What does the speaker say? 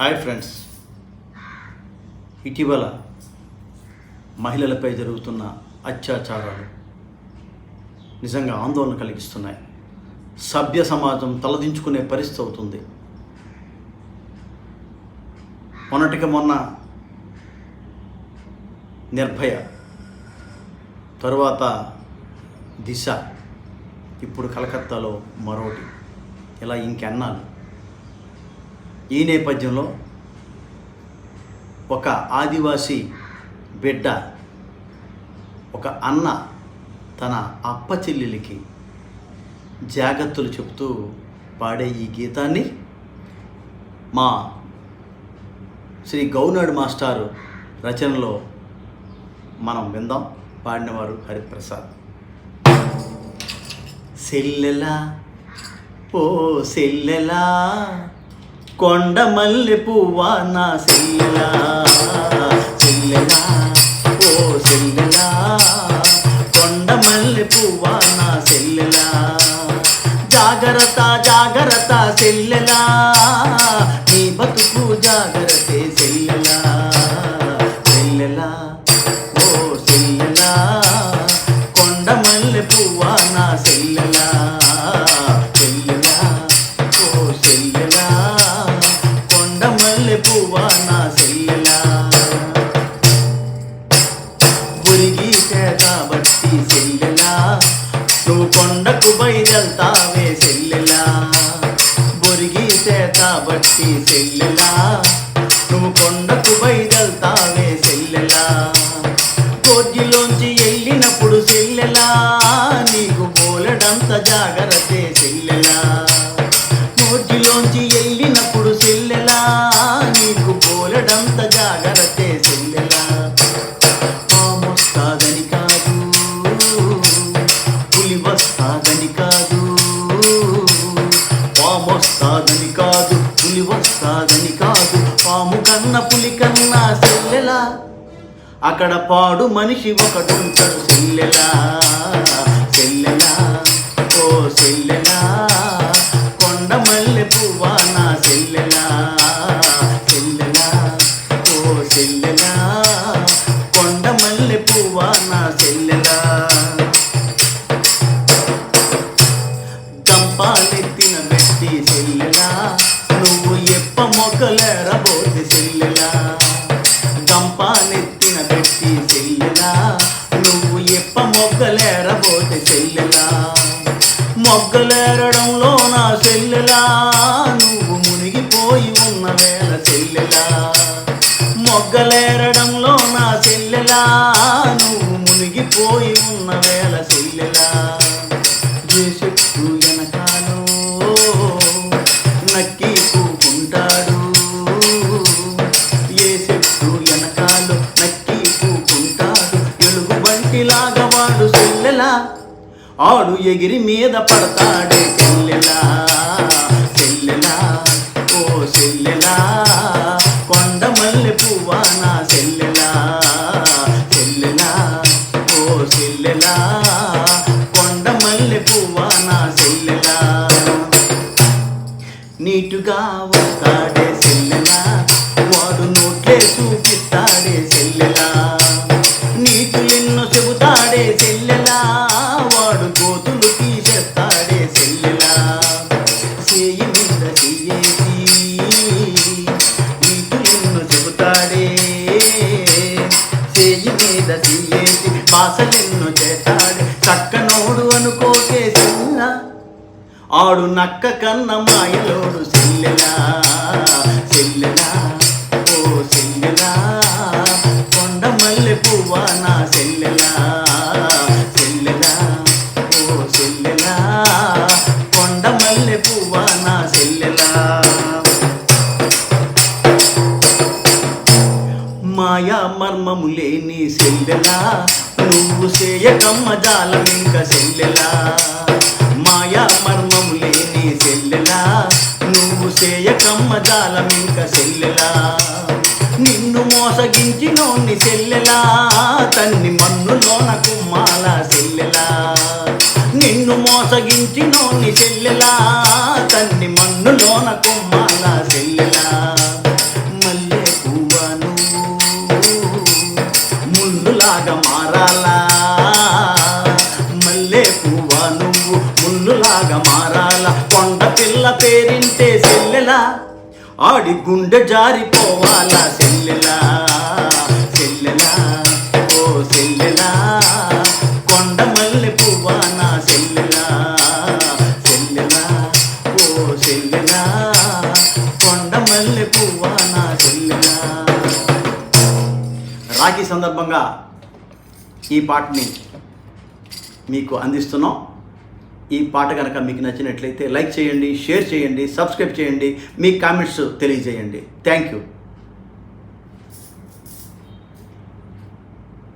Hi friends. ఇటీవల మహిళలపై జరుగుతున్న అత్యాచారాలు నిజంగా ఆందోళన కలిగిస్తున్నాయి. సభ్య సమాజం తలదించుకునే పరిస్థితి అవుతుంది. మొన్నటికి మొన్న నిర్భయ తరువాత దిశ ఇప్పుడు కలకత్తాలో మరోటి. ఇలా ఇంకెన్నాళ్ళు? ఈ నేపథ్యంలో ఒక ఆదివాసీ బిడ్డ ఒక అన్న తన అప్ప చెల్లెలికి జాగ్రత్తలు చెబుతూ పాడే ఈ గీతాన్ని మా శ్రీ గౌనాడు మాస్టారు రచనలో మనం విందాం. పాడినవారు హరిప్రసాద్. సెల్లెలా ఓ సెల్లెలా కొండ మల్లె పువ్వా నా సెల్లెలా సెల్లెలా ఓ సెల్లెలా కొండ మల్లె పువ్వా నా సెల్లెలా జాగ్రత్త జాగ్రత్త సెల్లెలా నీ బతుకు జాగ్రత్త సెల్లెలా ఇదంతావే బయలుతావే బొరిగి చేత బట్టి సెల్లెలా? నువ్వు కొండకు బయలుతావే కన్న పులి కన్నా సెల్లెలా? అక్కడ పాడు మనిషి ఒకడుంటాడు సెల్లెలా? సెల్లెలా? ఓ సెల్లెలా? కొండ మల్లె పువ్వా నా సెల్లెలా? సెల్లెలా? ఓ సెల్లెలా? కొండ మల్లె పువ్వా నా సెల్లెలా? గంపాలెత్తిన వ్యక్తి సెల్లెలా? నువ్వు ఎప్ప మొక్కలేరబోతి మొగ్గలేరడంలో నా చెల్లెలా? నువ్వు మునిగిపోయి ఉన్న వేళ చెల్లెలా? మొగ్గలేరడంలో నా చెల్లెలా? నువ్వు మునిగిపోయి ఉన్న వేళ చెల్లెలా? ఆడు ఎగిరి మీద పడతాడే చెల్లెలా చెల్లెలా ఓ చెల్లెలా కొండ మల్లె పువ్వా నా చెల్లెలా చెల్లెలా ఓ చెల్లెలా కొండ మల్లె పువ్వా చెయ్యేసి భాషలెన్నో చేస్తాడే చక్కనోడు అనుకోకే చిన్న ఆడు నక్క కన్న మాయలోడు సెల్లెలా. సెల్లెలా ఓ సెల్లెలా. కొండ మల్లె పువ్వా నా సెల్లెలా. సెల్లెలా ఓ సెల్లెలా. కొండ మల్లె పువ్వా నా సెల్లెలా. మాయా మర్మము లేని సెల్లెలా. నువ్వు చేయకమ్మ జాలం ఇంక చెల్లెలా? మాయా మర్మము లేని చెల్లెలా? నువ్వు చేయకమ్మ జాలం ఇంక చెల్లెలా? నిన్ను మోసగించినోని చెల్లెలా? తన్ని మన్నులోన కుమ్మాల చెల్లెలా? నిన్ను మోసగించినోని చెల్లెలా? తన్ని మన్నులోన కుమ్మ పేరింటే సెల్లెలా? ఆడి గుండె జారిపోవాలా సెల్లెలా? సెల్లెలా? ఓ సెల్లెలా? కొండ మల్లె పువ్వా నా సెల్లెలా? సెల్లెలా? ఓ సెల్లెలా? కొండ మల్లె పువ్వా నా సెల్లెలా? రాఖీ సందర్భంగా ఈ పాటని మీకు అందిస్తున్నాం. ఈ పాట కనుక మీకు నచ్చినట్లయితే లైక్ చేయండి షేర్ చేయండి సబ్స్క్రైబ్ చేయండి మీ కామెంట్స్ తెలియజేయండి. Thank you